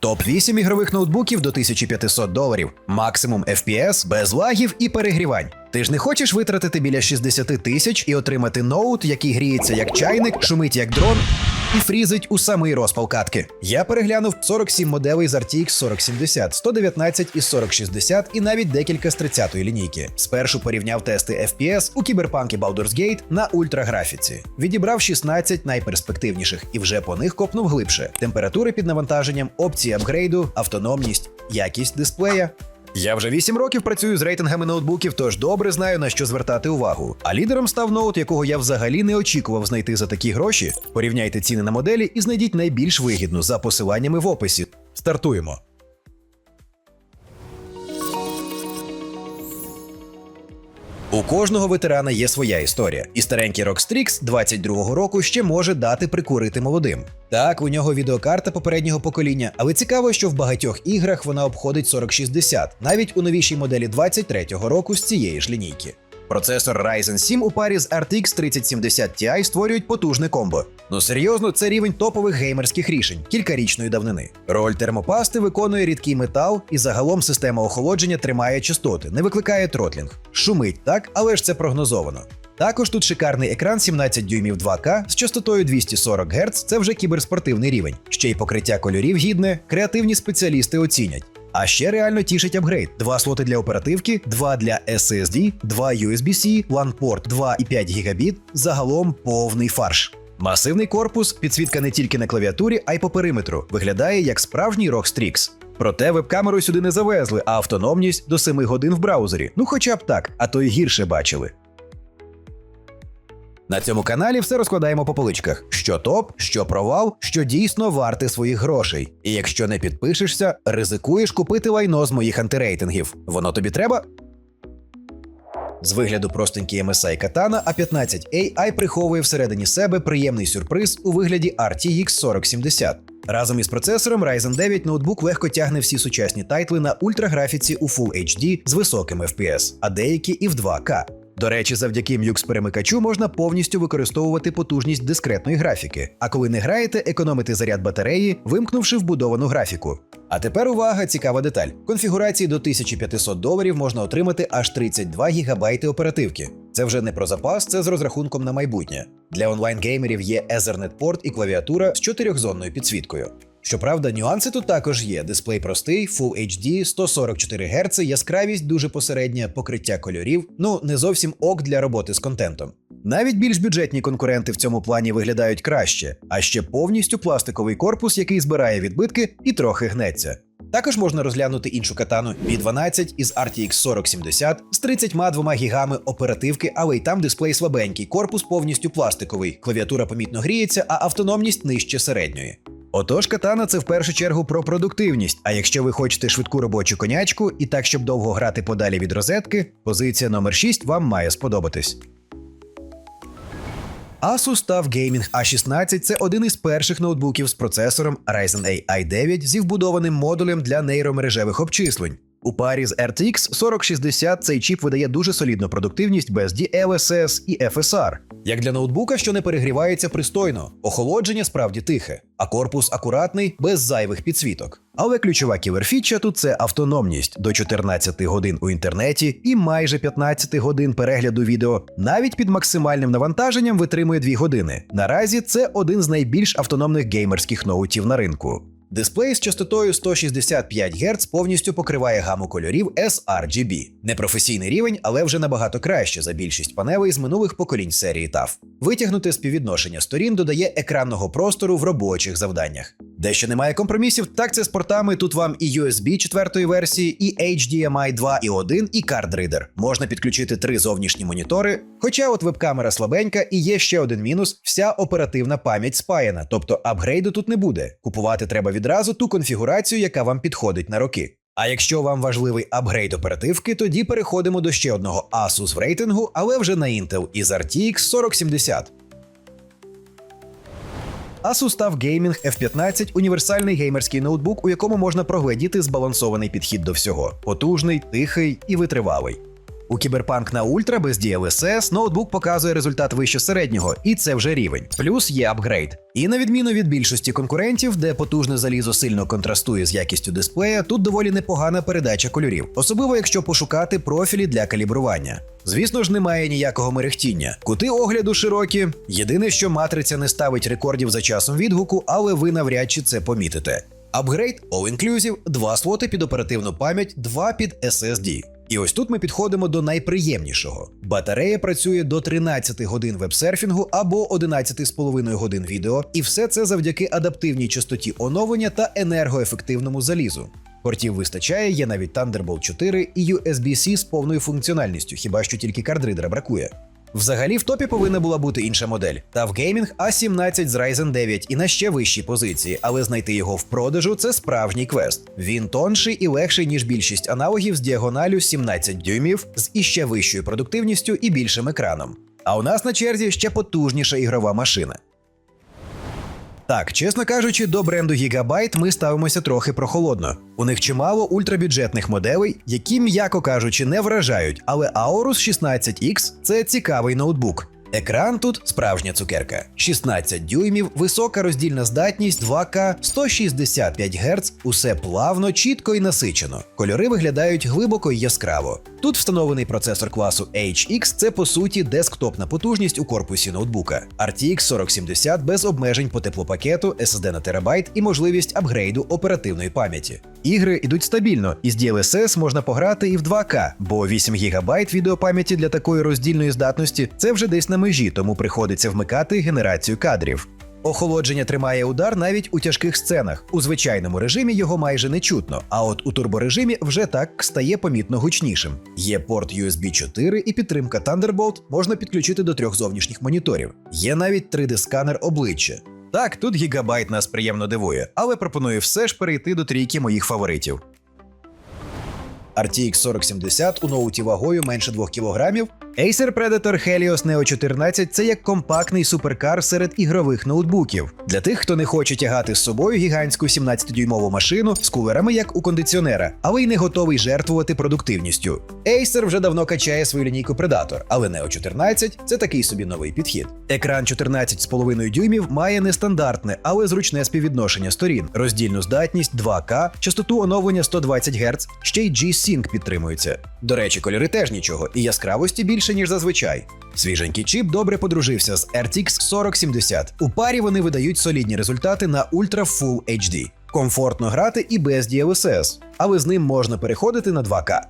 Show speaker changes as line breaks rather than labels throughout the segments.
Топ 8 ігрових ноутбуків до 1500 доларів, максимум FPS, без лагів і перегрівань. Ти ж не хочеш витратити біля 60 тисяч і отримати ноут, який гріється як чайник, шумить як дрон і фрізить у самий розпал катки. Я переглянув 47 моделей з RTX 4070, 119 із 4060 і навіть декілька з 30-ї лінійки. Спершу порівняв тести FPS у кіберпанкі Baldur's Gate на ультраграфіці. Відібрав 16 найперспективніших і вже по них копнув глибше. Температури під навантаженням, опції апгрейду, автономність, якість дисплея. Я вже 8 років працюю з рейтингами ноутбуків, тож добре знаю на що звертати увагу. А лідером став ноут, якого я взагалі не очікував знайти за такі гроші. Порівняйте ціни на моделі і знайдіть найбільш вигідну за посиланнями в описі. Стартуємо. У кожного ветерана є своя історія, і старенький Rockstrix 22-го року ще може дати прикурити молодим. Так, у нього відеокарта попереднього покоління, але цікаво, що в багатьох іграх вона обходить 4060, навіть у новішій моделі 23-го року з цієї ж лінійки. Процесор Ryzen 7 у парі з RTX 3070 Ti створюють потужне комбо. Ну серйозно, це рівень топових геймерських рішень кількарічної давнини. Роль термопасти виконує рідкий метал, і загалом система охолодження тримає частоти, не викликає тротлінг. Шумить так, але ж це прогнозовано. Також тут шикарний екран 17 дюймів 2К з частотою 240 Гц, це вже кіберспортивний рівень. Ще й покриття кольорів гідне, креативні спеціалісти оцінять. А ще реально тішить апгрейд: два слоти для оперативки, два для SSD, два USB-C, LAN-порт 2,5 Гбіт, загалом повний фарш. Масивний корпус, підсвітка не тільки на клавіатурі, а й по периметру. Виглядає як справжній ROG Strix. Проте веб-камеру сюди не завезли, а автономність до 7 годин в браузері. Ну хоча б так, а то й гірше бачили. На цьому каналі все розкладаємо по поличках: що топ, що провал, що дійсно варте своїх грошей. І якщо не підпишешся, ризикуєш купити лайно з моїх антирейтингів. Воно тобі треба? З вигляду простенький MSI Katana A15 AI приховує всередині себе приємний сюрприз у вигляді RTX 4070. Разом із процесором Ryzen 9 ноутбук легко тягне всі сучасні тайтли на ультраграфіці у Full HD з високим FPS, а деякі і в 2К. До речі, завдяки Mux перемикачу можна повністю використовувати потужність дискретної графіки. А коли не граєте, економити заряд батареї, вимкнувши вбудовану графіку. А тепер увага, цікава деталь. Конфігурації до 1500 доларів можна отримати аж 32 гігабайти оперативки. Це вже не про запас, це з розрахунком на майбутнє. Для онлайн-геймерів є Ethernet порт і клавіатура з чотирьохзонною підсвіткою. Щоправда, нюанси тут також є: дисплей простий, Full HD, 144 Гц, яскравість дуже посередня, покриття кольорів. Ну не зовсім ок для роботи з контентом. Навіть більш бюджетні конкуренти в цьому плані виглядають краще, а ще повністю пластиковий корпус, який збирає відбитки і трохи гнеться. Також можна розглянути іншу катану B12 із RTX 4070 з 32 гігами оперативки, але й там дисплей слабенький, корпус повністю пластиковий, клавіатура помітно гріється, а автономність нижче середньої. Отож, катана це в першу чергу про продуктивність. А якщо ви хочете швидку робочу конячку і так, щоб довго грати подалі від розетки, позиція номер 6 вам має сподобатись. Asus TUF Gaming A16 це один із перших ноутбуків з процесором Ryzen AI 9 зі вбудованим модулем для нейромережевих обчислень. У парі з RTX 4060 цей чіп видає дуже солідну продуктивність без DLSS і FSR. Як для ноутбука, що не перегрівається пристойно, охолодження справді тихе, а корпус акуратний, без зайвих підсвіток. Але ключова кілерфіча тут це автономність до 14 годин у інтернеті і майже 15 годин перегляду відео. Навіть під максимальним навантаженням витримує 2 години. Наразі це один з найбільш автономних геймерських ноутів на ринку. Дисплей з частотою 165 Гц повністю покриває гаму кольорів sRGB. Непрофесійний рівень, але вже набагато краще за більшість панелей з минулих поколінь серії TAF. Витягнуте співвідношення сторін додає екранного простору в робочих завданнях. Дещо немає компромісів, так це з портами. Тут вам і USB 4 версії, і HDMI 2.1, і Card Reader. Можна підключити три зовнішні монітори. Хоча от веб-камера слабенька, і є ще один мінус: вся оперативна пам'ять спаяна, тобто апгрейду тут не буде. Купувати треба відразу ту конфігурацію, яка вам підходить на роки. А якщо вам важливий апгрейд оперативки, тоді переходимо до ще одного Asus в рейтингу, але вже на Intel із RTX 4070. Asus став Gaming F15 універсальний геймерський ноутбук, у якому можна прогледіти збалансований підхід до всього: потужний, тихий і витривалий. У Cyberpunk на Ультра без DLSS ноутбук показує результат вище середнього, і це вже рівень. Плюс є апгрейд. І на відміну від більшості конкурентів, де потужне залізо сильно контрастує з якістю дисплея, тут доволі непогана передача кольорів, особливо якщо пошукати профілі для калібрування. Звісно ж, немає ніякого мерехтіння. Кути огляду широкі. Єдине, що матриця не ставить рекордів за часом відгуку, але ви навряд чи це помітите. Апгрейд All Inclusive, два слоти під оперативну пам'ять, два під SSD. І ось тут ми підходимо до найприємнішого. Батарея працює до 13 годин вебсерфінгу або 11,5 годин відео, і все це завдяки адаптивній частоті оновлення та енергоефективному залізу. Портів вистачає, є навіть Thunderbolt 4 і USB-C з повною функціональністю, хіба що тільки кардридера бракує. Взагалі в топі повинна була бути інша модель. Та в геймінг А17 з Ryzen 9 і на ще вищій позиції, але знайти його в продажу це справжній квест. Він тонший і легший, ніж більшість аналогів з діагоналю 17 дюймів, з іще вищою продуктивністю і більшим екраном. А у нас на черзі ще потужніша ігрова машина. Так, чесно кажучи, до бренду Gigabyte ми ставимося трохи прохолодно. У них чимало ультрабюджетних моделей, які, м'яко кажучи, не вражають, але Aorus 16X це цікавий ноутбук. Екран тут справжня цукерка. 16 дюймів, висока роздільна здатність 2К, 165 Гц, усе плавно, чітко і насичено. Кольори виглядають глибоко і яскраво. Тут встановлений процесор класу HX, це по суті десктопна потужність у корпусі ноутбука. RTX 4070 без обмежень по теплопакету, SSD на терабайт і можливість апгрейду оперативної пам'яті. Ігри йдуть стабільно, і з DLSS можна пограти і в 2К, бо 8 ГБ відеопам'яті для такої роздільної здатності це вже десь на межі, тому приходиться вмикати генерацію кадрів. Охолодження тримає удар навіть у тяжких сценах. У звичайному режимі його майже не чутно, а от у турборежимі вже так стає помітно гучнішим. Є порт USB 4 і підтримка Thunderbolt можна підключити до трьох зовнішніх моніторів. Є навіть 3D-сканер обличчя. Так, тут гігабайт нас приємно дивує, але пропоную все ж перейти до трійки моїх фаворитів. RTX 4070 у ноуті вагою менше 2 кг. Acer Predator Helios Neo 14 це як компактний суперкар серед ігрових ноутбуків. Для тих, хто не хоче тягати з собою гігантську 17-дюймову машину з кулерами, як у кондиціонера, але й не готовий жертвувати продуктивністю. Acer вже давно качає свою лінійку Predator, але Neo 14 це такий собі новий підхід. Екран 14,5 дюймів має нестандартне, але зручне співвідношення сторін, роздільну здатність 2К, частоту оновлення 120 Гц, ще й G-Sync підтримується. До речі, кольори теж нічого, і яскравості більше, ніж зазвичай. Свіженький чіп добре подружився з RTX 4070. У парі вони видають солідні результати на Ultra Full HD. Комфортно грати і без DLSS, але з ним можна переходити на 2К.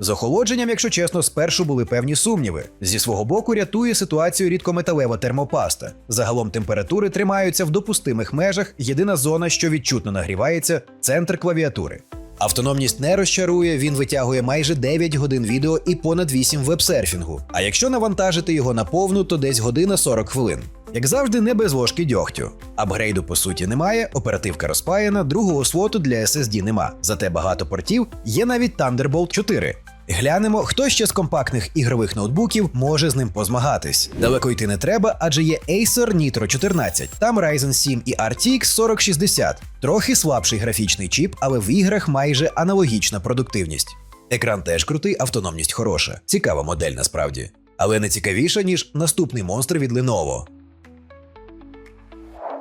З охолодженням, якщо чесно, спершу були певні сумніви. Зі свого боку рятує ситуацію рідкометалева термопаста. Загалом температури тримаються в допустимих межах. Єдина зона, що відчутно нагрівається центр клавіатури. Автономність не розчарує, він витягує майже 9 годин відео і понад 8 вебсерфінгу. А якщо навантажити його на повну, то десь година 40 хвилин. Як завжди, не без ложки дьогтю. Апгрейду по суті немає, оперативка розпаяна, другого слоту для SSD нема. Зате багато портів є навіть Thunderbolt 4. Глянемо, хто ще з компактних ігрових ноутбуків може з ним позмагатись. Далеко йти не треба, адже є Acer Nitro 14, там Ryzen 7 і RTX 4060. Трохи слабший графічний чіп, але в іграх майже аналогічна продуктивність. Екран теж крутий, автономність хороша. Цікава модель насправді. Але не цікавіша, ніж наступний монстр від Lenovo.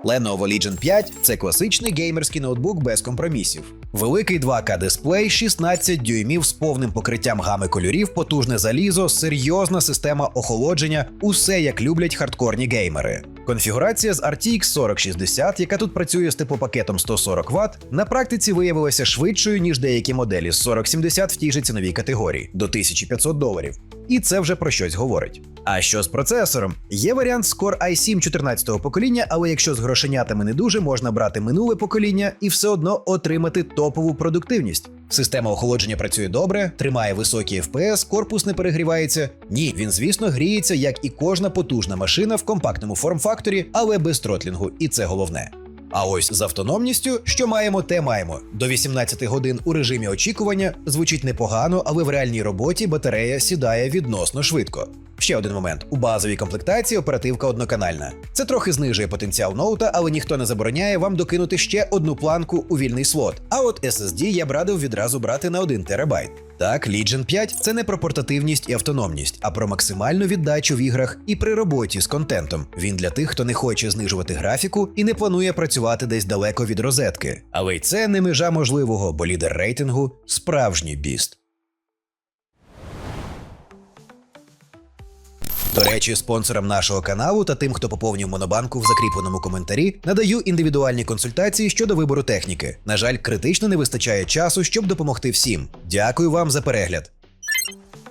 Lenovo Legion 5 це класичний геймерський ноутбук без компромісів. Великий 2К дисплей, 16 дюймів з повним покриттям гами кольорів, потужне залізо, серйозна система охолодження, усе як люблять хардкорні геймери. Конфігурація з RTX 4060, яка тут працює з теплопакетом 140 Вт, на практиці виявилася швидшою, ніж деякі моделі з 4070 в тій же ціновій категорії до 1500 доларів. І це вже про щось говорить. А що з процесором? Є варіант Core i7 14-го покоління, але якщо з грошенятами не дуже, можна брати минуле покоління і все одно отримати топову продуктивність. Система охолодження працює добре, тримає високі FPS, корпус не перегрівається. Ні, він, звісно, гріється, як і кожна потужна машина в компактному форм-факторі, але без тротлінгу, і це головне. А ось з автономністю, що маємо, те маємо. До 18 годин у режимі очікування звучить непогано, але в реальній роботі батарея сідає відносно швидко. Ще один момент: у базовій комплектації оперативка одноканальна. Це трохи знижує потенціал ноута, але ніхто не забороняє вам докинути ще одну планку у вільний слот. А от SSD я б радив відразу брати на 1 терабайт. Так, Legion 5 це не про портативність і автономність, а про максимальну віддачу в іграх і при роботі з контентом. Він для тих, хто не хоче знижувати графіку і не планує працювати десь далеко від розетки. Але й це не межа можливого, бо лідер рейтингу справжній біст. До речі, спонсорам нашого каналу та тим, хто поповнює монобанку в закріпленому коментарі, надаю індивідуальні консультації щодо вибору техніки. На жаль, критично не вистачає часу, щоб допомогти всім. Дякую вам за перегляд.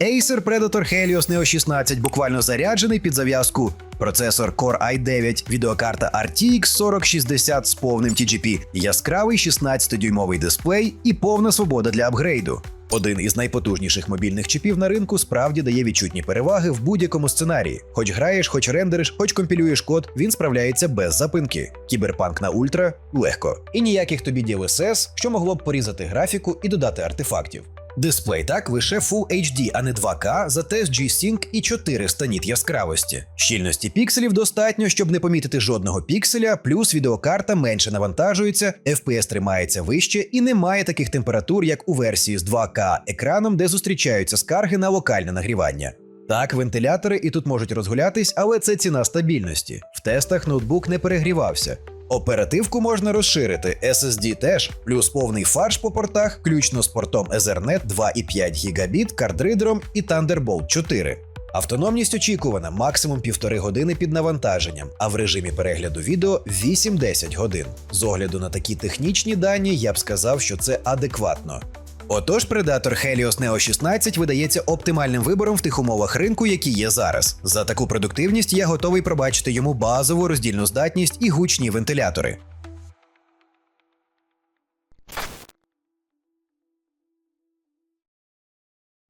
Acer Predator Helios Neo 16 буквально заряджений під зав'язку. Процесор Core i9, відеокарта RTX 4060 з повним TGP, яскравий 16-дюймовий дисплей і повна свобода для апгрейду. Один із найпотужніших мобільних чіпів на ринку справді дає відчутні переваги в будь-якому сценарії. Хоч граєш, хоч рендериш, хоч компілюєш код, він справляється без запинки. Кіберпанк на ультра легко. І ніяких тобі DLSS, що могло б порізати графіку і додати артефактів. Дисплей так лише Full HD, а не 2К, зате з G-Sync і 400 ніт яскравості. Щільності пікселів достатньо, щоб не помітити жодного пікселя, плюс відеокарта менше навантажується, FPS тримається вище і немає таких температур, як у версії з 2К екраном, де зустрічаються скарги на локальне нагрівання. Так, вентилятори і тут можуть розгулятись, але це ціна стабільності. В тестах ноутбук не перегрівався. Оперативку можна розширити, SSD теж, плюс повний фарш по портах, включно з портом Ethernet 2,5 гігабіт, кардридером і Thunderbolt 4. Автономність очікувана максимум півтори години під навантаженням, а в режимі перегляду відео 8-10 годин. З огляду на такі технічні дані я б сказав, що це адекватно. Отож, Predator Helios Neo 16 видається оптимальним вибором в тих умовах ринку, які є зараз. За таку продуктивність я готовий пробачити йому базову роздільну здатність і гучні вентилятори.